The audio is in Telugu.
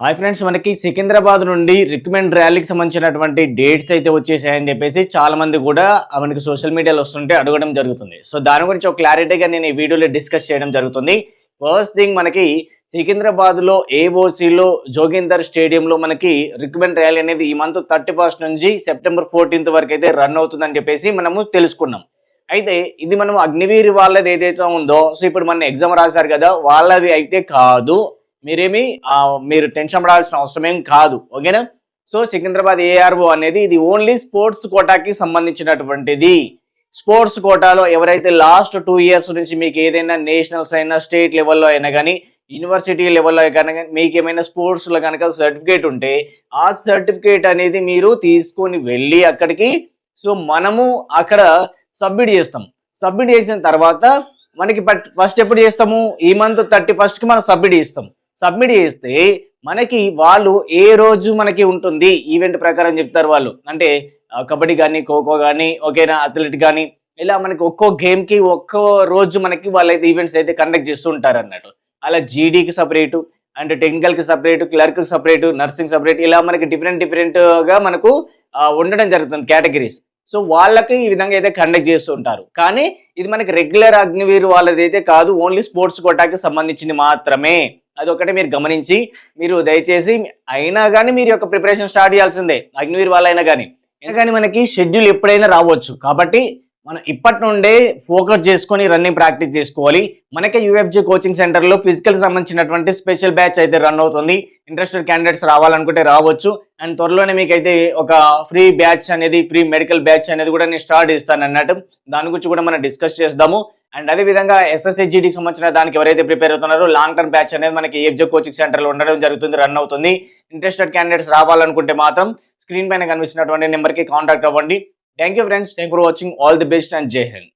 హాయ్ ఫ్రెండ్స్ మనకి సికింద్రాబాద్ నుండి రికమెండ్ ర్యాలీకి సంబంధించినటువంటి డేట్స్ అయితే వచ్చేసాయని చెప్పేసి చాలా మంది కూడా మనకి సోషల్ మీడియాలో వస్తుంటే అడగడం జరుగుతుంది. సో దాని గురించి ఒక క్లారిటీగా నేను ఈ వీడియోలో డిస్కస్ చేయడం జరుగుతుంది. ఫస్ట్ థింగ్ మనకి సికింద్రాబాద్లో ఏఓసీలో జోగిందర్ స్టేడియంలో మనకి రికమెండ్ ర్యాలీ అనేది ఈ మంత్ థర్టీ ఫస్ట్ నుంచి సెప్టెంబర్ ఫోర్టీన్త్ వరకు అయితే రన్ అవుతుందని చెప్పేసి మనము తెలుసుకున్నాం. అయితే ఇది మనం అగ్నివీరి వాళ్ళది ఏదైతే ఉందో సో ఇప్పుడు మన ఎగ్జామ్ రాశారు కదా వాళ్ళది అయితే కాదు. మీరేమి మీరు టెన్షన్ పడాల్సిన అవసరం ఏం కాదు ఓకేనా? సో సికింద్రాబాద్ ఏఆర్ఓ అనేది ఇది ఓన్లీ స్పోర్ట్స్ కోటాకి సంబంధించినటువంటిది. స్పోర్ట్స్ కోటాలో ఎవరైతే లాస్ట్ టూ ఇయర్స్ నుంచి మీకు ఏదైనా నేషనల్స్ అయినా స్టేట్ లెవెల్లో అయినా కానీ యూనివర్సిటీ లెవెల్లో కనుక మీకు ఏమైనా స్పోర్ట్స్లో కనుక సర్టిఫికేట్ ఉంటే ఆ సర్టిఫికేట్ అనేది మీరు తీసుకొని వెళ్ళి అక్కడికి సో మనము అక్కడ సబ్మిట్ చేస్తాం. సబ్మిట్ చేసిన తర్వాత మనకి ఫస్ట్ ఎప్పుడు చేస్తాము? ఈ మంత్ థర్టీ ఫస్ట్కి మనం సబ్మిట్ చేస్తాం. సబ్మిట్ చేస్తే మనకి వాళ్ళు ఏ రోజు మనకి ఉంటుంది ఈవెంట్ ప్రకారం చెప్తారు వాళ్ళు. అంటే కబడ్డీ కానీ ఖోఖో కానీ ఓకేనా అథ్లెట్ కానీ ఇలా మనకి ఒక్కో గేమ్కి ఒక్కో రోజు మనకి వాళ్ళైతే ఈవెంట్స్ అయితే కండక్ట్ చేస్తూ ఉంటారు అన్నట్టు అలా జీడీకి సపరేటు అండ్ టెక్నికల్కి సపరేట్ క్లర్క్కి సపరేట్ నర్సింగ్ సపరేట్ ఇలా మనకి డిఫరెంట్ డిఫరెంట్గా మనకు ఉండడం జరుగుతుంది కేటగిరీస్. సో వాళ్ళకి ఈ విధంగా అయితే కండక్ట్ చేస్తూ ఉంటారు. కానీ ఇది మనకి రెగ్యులర్ అగ్నివీరు వాళ్ళది అయితే కాదు ఓన్లీ స్పోర్ట్స్ కోటాకి సంబంధించింది మాత్రమే. అదొకటి మీరు గమనించి మీరు దయచేసి అయినా కానీ మీరు యొక్క ప్రిపరేషన్ స్టార్ట్ చేయాల్సిందే. అగ్నివీర్ వాళ్ళైనా కానీ కానీ మనకి షెడ్యూల్ ఎప్పుడైనా రావచ్చు. కాబట్టి మనం ఇప్పటి నుండే ఫోకస్ చేసుకొని రన్నింగ్ ప్రాక్టీస్ చేసుకోవాలి. మనకి యూఎఫ్జీ కోచింగ్ సెంటర్లో ఫిజికల్ సంబంధించినటువంటి స్పెషల్ బ్యాచ్ అయితే రన్ అవుతుంది. ఇంట్రెస్టెడ్ క్యాండిడేట్స్ రావాలనుకుంటే రావచ్చు. అండ్ త్వరలోనే మీకైతే ఒక ఫ్రీ బ్యాచ్ అనేది ఫ్రీ మెడికల్ బ్యాచ్ అనేది కూడా నేను స్టార్ట్ ఇస్తాను అన్నట్టు. దాని గురించి కూడా మనం డిస్కస్ చేద్దాము అండ్ అదే విధంగా ఎస్ఎస్హెచ్జిడికి సంబంధించిన దానికి ఎవరైతే ప్రిపేర్ అవుతున్నారో లాంగ్ టర్మ్ బ్యాచ్ అనేది మనకి ఏఎఫ్జే కోచింగ్ సెంటర్లో ఉండడం జరుగుతుంది రన్ అవుతుంది. ఇంట్రెస్టెడ్ క్యాండిడేట్స్ రావాలనుకుంటే మాత్రం స్క్రీన్ పైన కనిపిస్తున్నటువంటి నెంబర్కి కాంటాక్ట్ అవ్వండి. Thank you friends. Thank you for watching. All the best and Jai Hind.